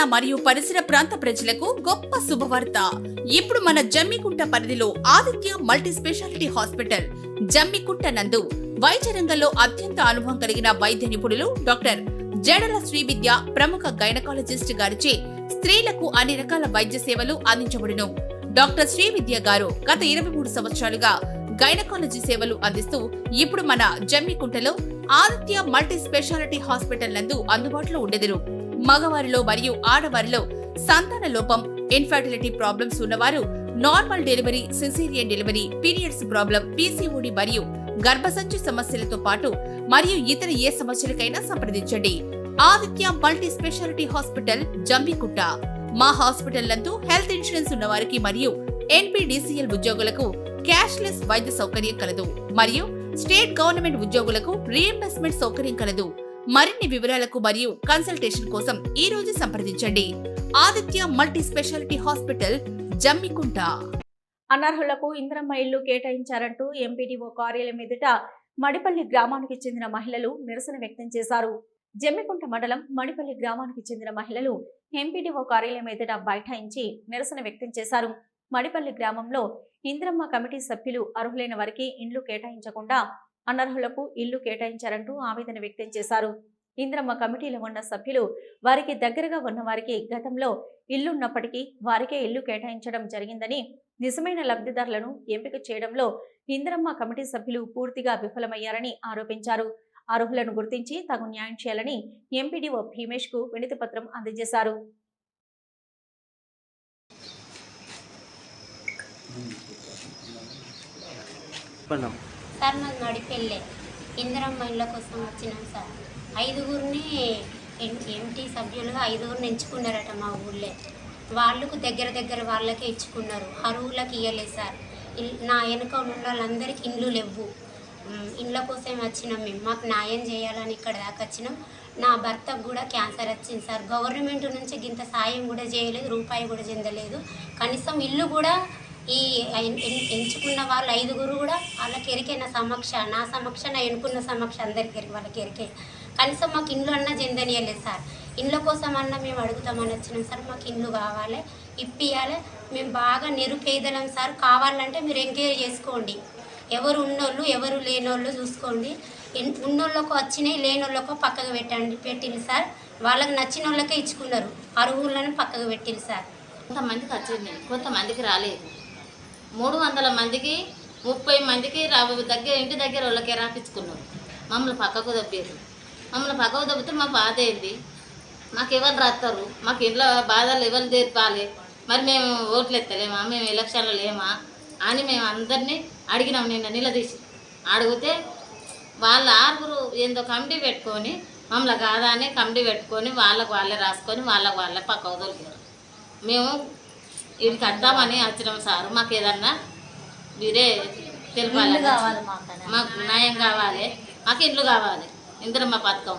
తెలంగాణ మరియు పరిసర ప్రాంత ప్రజలకు గొప్ప శుభవార్త. ఇప్పుడు మన జమ్మికుంట పరిధిలో Aditya multi speciality hospital Jammikunta నందు వైద్య రంగంలో అత్యంత అనుభవం కలిగిన వైద్య నిపుణులు డాక్టర్ జడల శ్రీవిద్య ప్రముఖ గైనకాలజిస్ట్ గారిచే స్త్రీలకు అన్ని రకాల వైద్య సేవలు అందించబడును. డాక్టర్ శ్రీవిద్య గారు గత ఇరవై మూడు సంవత్సరాలుగా గైనకాలజీ సేవలు అందిస్తూ ఇప్పుడు మన జమ్మికుంటలో ఆదిత్య మల్టీ స్పెషాలిటీ హాస్పిటల్ నందు అందుబాటులో ఉండెదరు. మగవారిలో మరియు ఆడవారిలో సంతాన లోపం ఇన్ఫర్టిలిటీ ప్రాబ్లమ్స్ ఉన్నవారు normal delivery caesarean delivery periods problem PCOD మరియు గర్భసంచి సమస్యలతో పాటు మరియు ఇతర ఏ సమస్యలకైనా సంప్రదించండి. Aditya multi speciality hospital Jammikunta మా హాస్పిటల్ నందు హెల్త్ ఇన్సూరెన్స్ ఉన్న వారికి మరియు ఎన్పిడిసిఎల్ ఉద్యోగులకు క్యాష్లెస్ వైద్య సౌకర్యం కలదు మరియు స్టేట్ గవర్నమెంట్ ఉద్యోగులకు రీఎంబర్స్మెంట్ సౌకర్యం కలదు. మరిన్ని వివరాలకు మరియు కన్సల్టేషన్ కోసం ఈ రోజు సంప్రదించండి. Aditya multi speciality hospital Jammikunta. అనర్హులకు Indiramma ఇల్లు కేటాయించారంటూ ఎంపీడీఓ కార్యాలయం ఎదుట మడిపల్లి గ్రామానికి చెందిన మహిళలు నిరసన వ్యక్తం చేశారు. జమ్మికుంట మండలం మడిపల్లి గ్రామానికి చెందిన మహిళలు ఎంపీడీఓ కార్యాలయం ఎదుట బైఠాయించి నిరసన వ్యక్తం చేశారు. మడిపల్లి గ్రామంలో ఇంద్రమ్మ కమిటీ సభ్యులు అర్హులైన వారికి ఇండ్లు కేటాయించకుండా అనర్హులకు ఇల్లు కేటాయించారంటూ ఆవేదన వ్యక్తం చేశారు. ఇంద్రమ్మ కమిటీలో ఉన్న సభ్యులు వారికి దగ్గరగా ఉన్న వారికి గతంలో ఇల్లున్నప్పటికీ వారికే ఇల్లు కేటాయించడం జరిగిందని నిజమైన లబ్ధిదారులను ఎంపిక చేయడంలో ఇంద్రమ్మ కమిటీ సభ్యులు పూర్తిగా విఫలమయ్యారని ఆరోపించారు. అర్హులను గుర్తించి తగు న్యాయం చేయాలని ఎంపీడీఓ భీమేష్కు వినతిపత్రం అందజేశారు. సార్ మాది నడిపెళ్ళే ఇందిరమ్మ ఇళ్ళ కోసం వచ్చినాం సార్. ఐదుగురిని ఎం- ఎంటీ సభ్యులుగా ఐదుగురిని ఎంచుకున్నారట మా ఊళ్ళో. వాళ్ళకు దగ్గర దగ్గర వాళ్ళకే ఇచ్చుకున్నారు. అరువులకు ఇవ్వలేదు సార్. నా వెనుక ఉన్న వాళ్ళందరికీ ఇండ్లు లేవు. ఇండ్ల కోసం వచ్చినాం మేము. మాకు న్యాయం చేయాలని ఇక్కడ దాకా వచ్చినాం. నా భర్తకు కూడా క్యాన్సర్ వచ్చింది సార్. గవర్నమెంట్ నుంచి ఇంత సాయం కూడా చేయలేదు రూపాయి కూడా చెందలేదు. కనీసం ఇల్లు కూడా ఈ ఎంచుకున్న వాళ్ళు ఐదుగురు కూడా వాళ్ళకి ఎరికే నా సమక్ష నా సమక్ష నా ఎన్నుకున్న సమక్ష అందరికి ఎరికే వాళ్ళకి ఎరికే. కనీసం మాకు ఇండ్లు అన్నా చెందనియలేదు సార్. ఇండ్ల కోసం అన్నా మేము అడుగుతామని వచ్చినాం సార్. మాకు ఇండ్లు కావాలి ఇప్పియాలి మేము బాగా నిరుపేదలం సార్. కావాలంటే మీరు ఎంక్వైరీ చేసుకోండి. ఎవరు ఉన్నోళ్ళు ఎవరు లేనోళ్ళు చూసుకోండి. ఉన్నోళ్ళకు వచ్చినాయి లేనోళ్ళకు పక్కకు పెట్టండి పెట్టింది సార్. వాళ్ళకి నచ్చిన వాళ్ళకే ఇచ్చుకున్నారు అర్హులను పక్కకు పెట్టింది సార్. కొంతమందికి వచ్చింది కొంతమందికి రాలేదు. మూడు వందల మందికి ముప్పై మందికి రా దగ్గర ఇంటి దగ్గర వాళ్ళకి రాపించుకున్నారు మమ్మల్ని పక్కకు దబ్బారు మమ్మల్ని పక్కకు దబ్బితే మా బాధ ఏంది? మాకు ఎవరు రాస్తారు మాకు ఇంట్లో బాధలు ఎవరు తీర్పాలి? మరి మేము ఓట్లు ఎత్తలేమా? మేము ఎలక్షన్లో లేమా? అని మేము అందరినీ అడిగినాం నిన్న నిలదీసి. అడిగితే వాళ్ళ ఆరుగురు ఏందో కమిటీ పెట్టుకొని మమ్మల్ని కాదా అని కమిటీ పెట్టుకొని వాళ్ళకు వాళ్ళే రాసుకొని వాళ్ళకు వాళ్ళే పక్కకు దొరికారు మేము ఇది కడతామని వచ్చినాం సార్. మాకు ఏదన్నా మీరే తెలపాలి మాకు న్యాయం కావాలి. మాకు ఇల్లు కావాలి. ఇందిరమ్మ పథకం.